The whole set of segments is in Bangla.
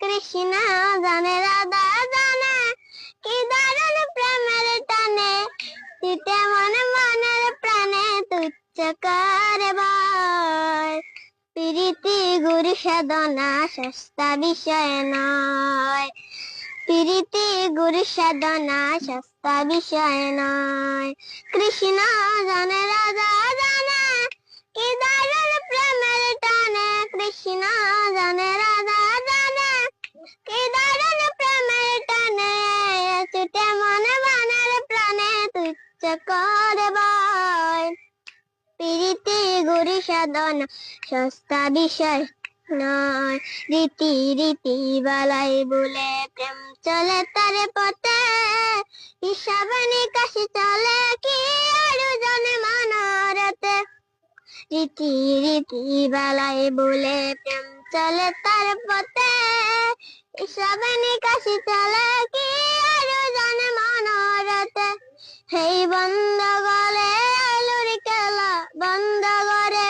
কৃষ্ণ জানে রাধা জানে কি দারুণ প্রেমের টানে। দিতে মনে মনের প্রাণে তুচ্ছ করে বয় প্রীতি গুরু সাধনা সস্তা বিষয় নয়। প্রীতি গুরু সাধনা সস্তা বিষয় নয়। কৃষ্ণ জানে রাধা জানে কি দারুণ প্রেমের টানে। কৃষ্ণ তুচ্ছ করে প্রীতি সাধনা, সস্তা বিষয় নয়। রীতি রীতি বালাই বলে প্রেম চলে তার পথে। হিসাব নিকাশি চলে কি আরও জনে মানরতে রীতি রীতি বালাই বলে প্রেম চলে তার পথে। হিসাব নিকাশি চলে হেই বন্ধ গলে আলুর খেলা বন্ধ করে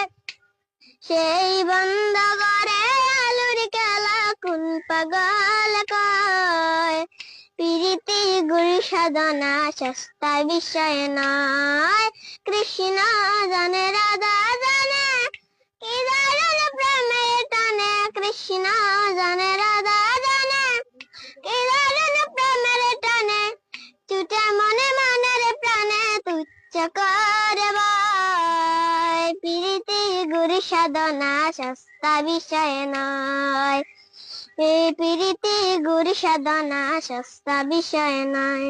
সেই বন্ধ করে আলুর খেলা কোন পাগল কয়? প্রীতি গুরু সাধনা সস্তা বিষয় নয়। কৃষ্ণ জানে, রাধা জানে কি দারুণ প্রেমে টানে। কৃষ্ণ জানে, রাধা সাধনা সস্তা বিষয় নয়। এই প্রীতি গুরু সাধনা সস্তা বিষয় নয়।